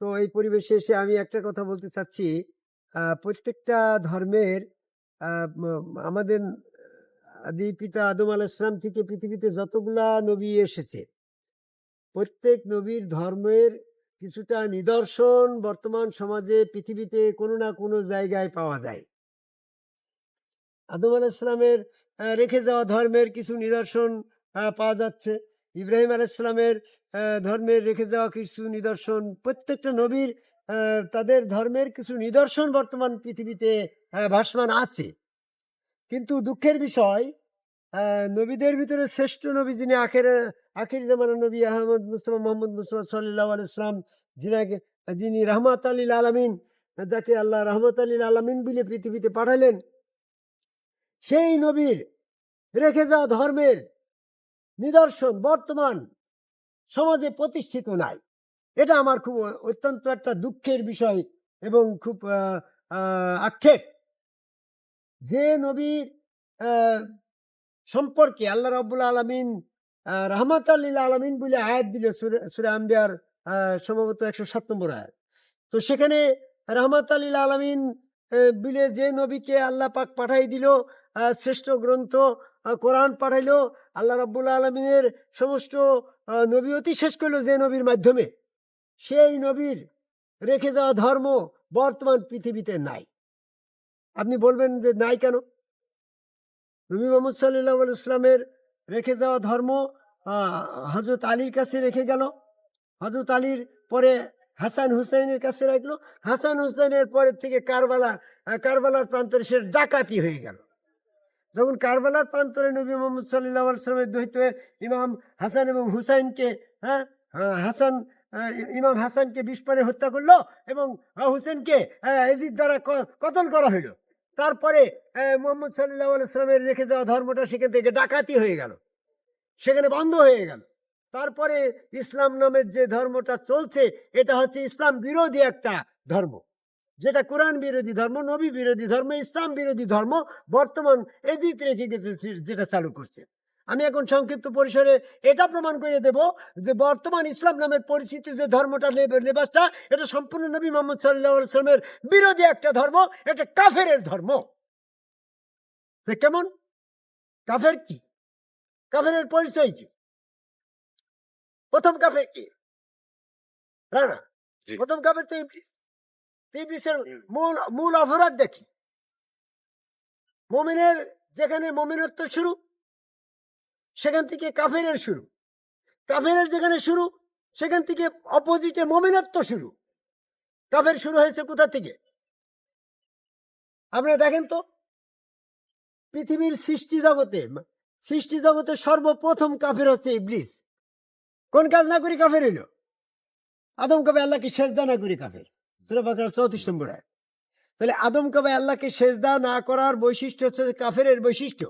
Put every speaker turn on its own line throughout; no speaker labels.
তো এই পরিবেশে এসে আমি একটা কথা বলতে চাচ্ছি। প্রত্যেকটা ধর্মের আমাদের আদি পিতা আদম আলাহ ইসলাম থেকে পৃথিবীতে যতগুলা নবী এসেছে, প্রত্যেক নবীর ধর্মের কিছুটা নিদর্শন বর্তমান সমাজে পৃথিবীতে কোনো না কোনো জায়গায় পাওয়া যায়। আদম আলাহ ইসলামের রেখে যাওয়া ধর্মের কিছু নিদর্শন পাওয়া যাচ্ছে। ইব্রাহিম আলাহ ইসলামের আহ, ধর্মের রেখে যাওয়া কিছু নিদর্শন প্রত্যেকটা নবীর তাদের ধর্মের কিছু নিদর্শন বর্তমান পৃথিবীতে ভাসমান আছে। কিন্তু দুঃখের বিষয় নবীদের ভিতরে শ্রেষ্ঠ নবী যিনি আখের আখির জামানের নবী আহমদ মুস্তফা মোহাম্মদ মুস্তফা সাল্লাহ ইসলাম যিনাকে যিনি রহমত আলীল আলমিন যাকে আল্লাহ রহমত আলীল আলমিন বলে পৃথিবীতে পাঠালেন সেই নবীর রেখে যাওয়া ধর্মের নিদর্শন বর্তমান সমাজে প্রতিষ্ঠিত নাই। এটা আমার খুব অত্যন্ত একটা দুঃখের বিষয় এবং খুব আক্ষেপ। যে নবীর সম্পর্কে আল্লাহ রাব্বুল আলমিন রহমত আল্লিল আলমিন বলে আয়াত দিল সুরে আম্বিয়ার সম্ভবত একশো সাত নম্বর আয়াত। তো সেখানে রহমত আলীল আলমিন বিলে যে নবীকে আল্লাহ পাক পাঠাই দিল শ্রেষ্ঠ গ্রন্থ কোরআন পাঠাইলো আল্লাহ রাব্বুল আলমিনের সমস্ত আহ, নবীয়তি শেষ করল যে নবীর মাধ্যমে। সেই নবীর রেখে যাওয়া ধর্ম বর্তমান পৃথিবীতে নাই। আপনি বলবেন যে নাই কেন? নবী মোহাম্মদ সাল্লাহ ইসলামের রেখে যাওয়া ধর্ম হজরত আলীর কাছে রেখে গেল। হজরত আলীর পরে হাসান হুসাইনের কাছে রাখল। হাসান হুসাইনের পরের থেকে কারবালা কারবালার প্রান্তরে সে ডাকাতি হয়ে গেল। যখন কারবালার প্রান্তরে নবী মোহাম্মদ সাল্লাহ সাল্লামের দহিত ইমাম হাসান এবং হুসাইনকে হ্যাঁ আহ, হাসান ইমাম হাসানকে বিস্ফোরণে হত্যা করল এবং হুসেনকে এজিদ দ্বারা কতল করা হইল। তারপরে মোহাম্মদ সাল্লাহ সাল্লামের রেখে যাওয়া ধর্মটা সেখান থেকে ডাকাতি হয়ে গেল। সেখানে বন্ধ হয়ে গেল। তারপরে ইসলাম নামের যে ধর্মটা চলছে এটা হচ্ছে ইসলাম বিরোধী একটা ধর্ম। যেটা কোরআন বিরোধী ধর্ম নবী বিরোধী ধর্ম ইসলাম বিরোধী ধর্ম বর্তমান এজিত রেখে গেছে যেটা চালু করছে। আমি এখন সংক্ষিপ্ত পরিসরে এটা প্রমাণ করে দেব যে বর্তমান ইসলাম নামের পরিচিত যে ধর্মটা লেবাসটা এটা সম্পূর্ণ নবী মোহাম্মদ সাল্লাহ সাল্লামের বিরোধী একটা ধর্ম এটা কাফের ধর্ম। কেমন? কাফের কি? কাফের পরিচয় কি? প্রথম কাফের কি? রানা?
জি।
প্রথম কাফের তো ইবলিস। ইবলিসের মূল মূল অপরাধ দেখি। মমিনের যেখানে মমিনত্ব শুরু সেখান থেকে কাফেরের শুরু। কাফেরের যেখানে শুরু সেখান থেকে অপোজিটে মমিনত্ব শুরু। কাফের শুরু হয়েছে কোথা থেকে? আপনারা দেখেন তো? পৃথিবীর সৃষ্টি জগতে সৃষ্টি জগতে সর্বপ্রথম কাফের হচ্ছে ইবলিস। কোন কাজ না করি কাফের হইল? আদম কবে আল্লাহকে সেজদা না করি কাফের? সুরা বাকার চৌত্রিশ নম্বর আয়াত। তাহলে আদম কবে আল্লাহকে সেজদা না করার বৈশিষ্ট্য হচ্ছে কাফেরের বৈশিষ্ট্য।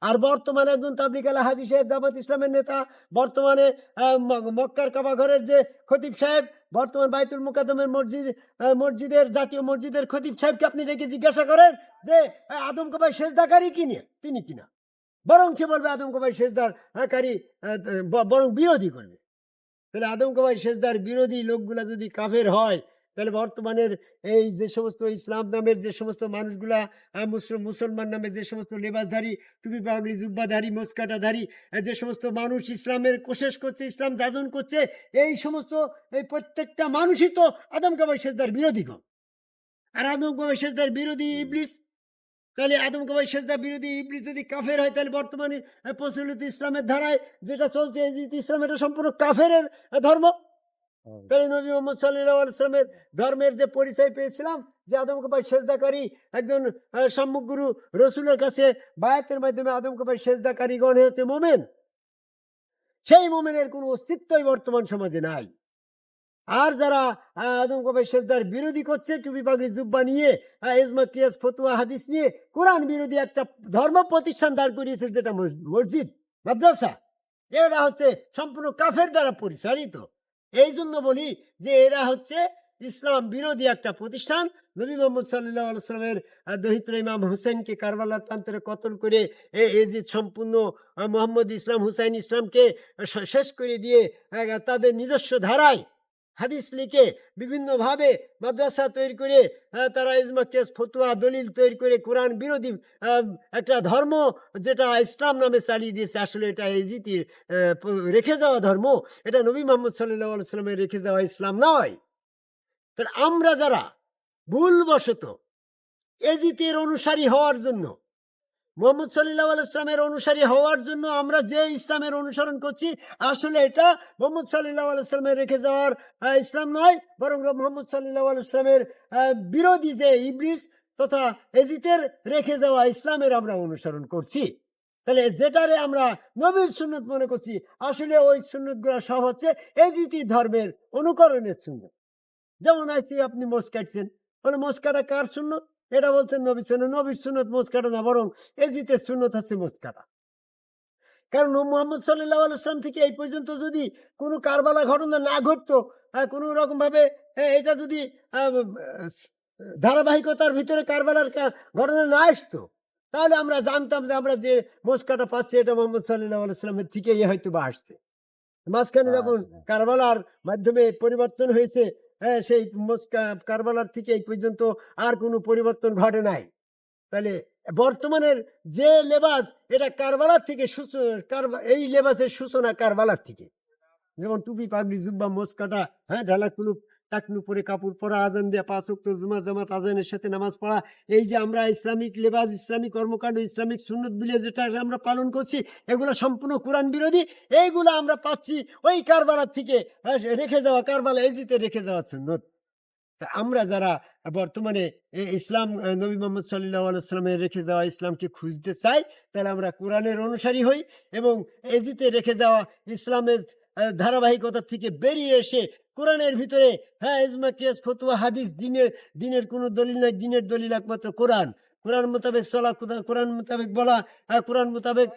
আর বর্তমানে একজন তাবলিক আলা হাজি সাহেব জামাত ইসলামের নেতা বর্তমানে মক্কার কাবা ঘরের যে খতিব সাহেব বর্তমান বাইতুল মুকাদমের মসজিদ মসজিদের জাতীয় মসজিদের খতিব সাহেবকে আপনি ডেকে জিজ্ঞাসা করেন যে আদম কবাই সেজদাকারী কিনে তিনি কিনা বরং সে বলবে আদম কবাই সেজদার আহ, কারী আহ, ব- বরং বিরোধী করবে। তাহলে আদম কবাই সেজদার বিরোধী লোকগুলা যদি কাফের হয় তাহলে বর্তমানের এই যে সমস্ত ইসলাম নামের যে সমস্ত মানুষগুলা মুসলমান নামে যে সমস্ত লেবাসধারী টুপি পাগড়ি জুব্বাধারী মোসকাটাধারী যে সমস্ত মানুষ ইসলামের কোশেষ করছে ইসলাম যাজন করছে এই সমস্ত এই প্রত্যেকটা মানুষই তো আদম কাবাই সেজদার বিরোধী গো। আর আদম কাবাই সেজদার বিরোধী ইবলিস। তাহলে আদম কাবাই সেজদার বিরোধী ইবলিস যদি কাফের হয় তাহলে বর্তমানে প্রচলিত ইসলামের ধারায় যেটা চলছে ইসলাম এটা সম্পূর্ণ কাফের ধর্ম। তাহলে নবী মোহাম্মদ সাল্লাহ আলসালামের ধর্মের যে পরিচয় পেয়েছিলাম যে আদম কাবাই সেজদাকারী একজন আহ, সম্মুখ গুরু রসুলের কাছে বায়াতের মাধ্যমে আদম কাবাই সেজদাকারীগণ হচ্ছে মোমেন। সেই মোমেনের কোনো অস্তিত্বই বর্তমান সমাজে নাই। আর যারা আদম কাবাই সেজদার বিরোধী করছে টুপি পাগড়ি জুব্বা নিয়ে এজমা কিয়াস ফতুয়া হাদিস নিয়ে কোরআন বিরোধী একটা ধর্ম প্রতিষ্ঠান দাঁড় করিয়েছে যেটা মসজিদ মাদ্রাসা। এরা হচ্ছে সম্পূর্ণ কাফের দ্বারা পরিচালিত। এই জন্য বলি যে এরা হচ্ছে ইসলাম বিরোধী একটা প্রতিষ্ঠান। নবী মোহাম্মদ সাল্লাহ আলসালামের দহিত্র ইমাম হুসেনকে কারবালার প্রান্তরে কতল করে এই যে সম্পূর্ণ মোহাম্মদ ইসলাম হুসাইন ইসলামকে শেষ করে দিয়ে তাদের নিজস্ব ধারায় হাদিস লিখে বিভিন্নভাবে মাদ্রাসা তৈরি করে তারা ইজমা, কেস, ফতুয়া, দলিল তৈরি করে কোরআন বিরোধী একটা ধর্ম যেটা ইসলাম নামে চালিয়ে দিয়েছে, আসলে এটা এজিতির রেখে যাওয়া ধর্ম, এটা নবী মোহাম্মদ সাল্লাহ সাল্লামের রেখে যাওয়া ইসলাম নয়। তাহলে আমরা যারা ভুলবশত এজিতের অনুসারী হওয়ার জন্য মোহাম্মদ সাল্লাহ ইসলামের অনুসারী হওয়ার জন্য আমরা যে ইসলামের অনুসরণ করছি, আসলে এটা মোহাম্মদ সাল্লাহ ইসলামের রেখে যাওয়ার ইসলাম নয়, বরং মোহাম্মদ সাল্লাহ ইসলামের বিরোধী যে ইবলিস তথা এজিতের রেখে যাওয়া ইসলামের আমরা অনুসরণ করছি। তাহলে যেটারে আমরা নবীর সুন্নত মনে করছি, আসলে ওই সুন্নতগুলো সব হচ্ছে এজিতি ধর্মের অনুকরণের সুন্নত। যেমন আইসি আপনি মোষ কাটছেন বলে মোষ কাটা কার সুন্নত? এটা বলছেন নবী সুন্নত নবীর সুনত মোষ না বরং এজিতের সুন্নত হচ্ছে মোষ কাটা কারণ মোহাম্মদ সাল্লাহ আলাইসলাম থেকে এই পর্যন্ত যদি কোনো কারবালা ঘটনা না ঘটতো আহ, কোনো রকম ভাবে এটা যদি ধারাবাহিকতার ভিতরে কারবালার ঘটনা না আসতো তাহলে আমরা জানতাম যে আমরা যে মোস্কাটা পাচ্ছি এটা মোহাম্মদ সাল্লাহ আলাইসলামের থেকেই হয়তো বা আসছে মাঝখানে যখন। কারবালার মাধ্যমে পরিবর্তন হয়েছে হ্যাঁ সেই কারবালার থেকে এই পর্যন্ত আর কোনো পরিবর্তন ঘটে নাই। তাহলে বর্তমানের যে লেবাস, এটা কারবালার থেকে এই লেবাসের সূচনা কারবালার থেকে। যেমন টুপি, পাগড়ি, জুব্বা, মোস্কাটা হ্যাঁ ঢালা কুলুপ টাকনু পরে কাপড় পরা আজান দেয়া পাঁচ ওয়াক্ত জুমা জামাত আজানের সাথে নামাজ পড়া এই যে আমরা ইসলামিক লেবাস ইসলামিক কর্মকাণ্ড ইসলামিক সুন্নত বিলে যেটা আমরা পালন করছি এগুলো সম্পূর্ণ কোরআন বিরোধী এইগুলো আমরা পাচ্ছি ওই কারবালার থেকে হ্যাঁ, রেখে যাওয়া কারবালা এজিতে রেখে যাওয়া সুন্নত। আমরা যারা বর্তমানে ইসলাম নবী মোহাম্মদ সাল্লাহ আলাইসলামের রেখে যাওয়া ইসলামকে খুঁজতে চাই তাহলে আমরা কোরআনের অনুসারী হই এবং এজিতে রেখে যাওয়া ইসলামের ধারাবাহিকতা থেকে বেরিয়ে এসে কোরআনের ভিতরে হ্যাঁ ইজমা কেস ফতুয়া, হাদিস, দিনের দিনের কোনো দলিল নাই, দিনের দলিল একমাত্র কোরআন। কোরআন মোতাবেক চলা, কোরআন- মোতাবেক বলা হ্যাঁ কোরআন মোতাবেক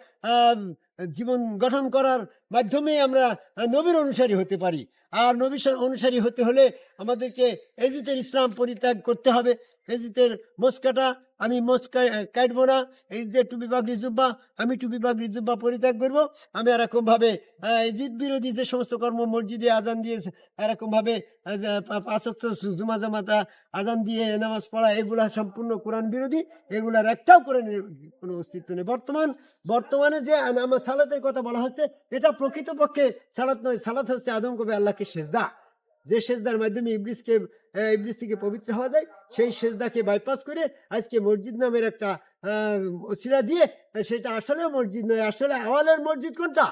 জীবন গঠন করার মাধ্যমে আমরা নবীর অনুসারী হতে পারি। আর নবী অনুসারী হতে হলে আমাদেরকে এজিতের ইসলাম পরিত্যাগ করতে হবে। এজিতের মস্কাটা আমি মস্কা কাটবো না। যে টুপি বাগরি জুব্বা আমি টুপি বাগরি জুব্বা পরিত্যাগ করব। আমি এরকম ভাবে আহ, এজিদ বিরোধী যে সমস্ত কর্ম মসজিদে আজান দিয়ে এরকম ভাবে আহ, যে পা- পাঁচ ওয়াক্ত সু- জুমা জামাতা আজান দিয়ে নামাজ পড়া এগুলা সম্পূর্ণ কোরআন বিরোধী। এগুলার একটাও কোরআনের কোনো অস্তিত্ব নেই। বর্তমান বর্তমানে যে নামাজ সালাতের কথা বলা হচ্ছে এটা প্রকৃতপক্ষে সালাত নয় সালাত হচ্ছে আদম কবে আল্লাহকে সেজদা। যে সেজদার মাধ্যমে ইবলিসকে ইবলিস থেকে পবিত্র হওয়া যায় সেই সেজদাকে বাইপাস করে আজকে মসজিদ নামের একটা আহ, দিয়ে সেটা আসলে মসজিদ নয় আসলে আওয়ালের মসজিদ কোনটা?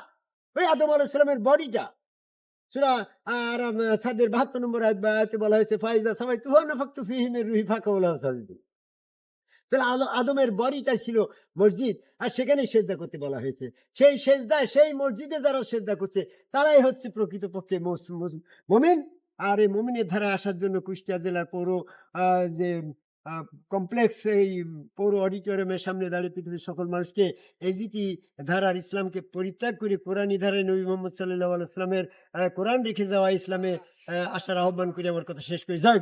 ওই আদম আলাইসালামের বডিটা। সুরা আর সাদের বাহাত্তর নম্বর বলা হয়েছে ফাইজা সবাই তুহা না ফাক্তু ফিহিমের রুহি ফাঁকা বলা সাজদু। তাহলে আদ- আদমের বডিটা ছিল মসজিদ, আর সেখানে সেজদা করতে বলা হয়েছে। সেই সেজদা, সেই মসজিদে যারা সেজদা করছে, তারাই হচ্ছে প্রকৃতপক্ষে মমিন। আর এই মমিনের ধারা আসার জন্য কুষ্টিয়া জেলার পৌর যে কমপ্লেক্স, এই পৌর অডিটোরিয়ামের সামনে দাঁড়িয়ে পৃথিবীর সকল মানুষকে এজিতি ধারার ইসলামকে পরিত্যাগ করে কোরআনী ধারায় নবী মোহাম্মদ সাল্লাহ আলাইসলামের কোরআন রেখে যাওয়া ইসলামে আসার আহ্বান করে আমার কথা শেষ করে। জয়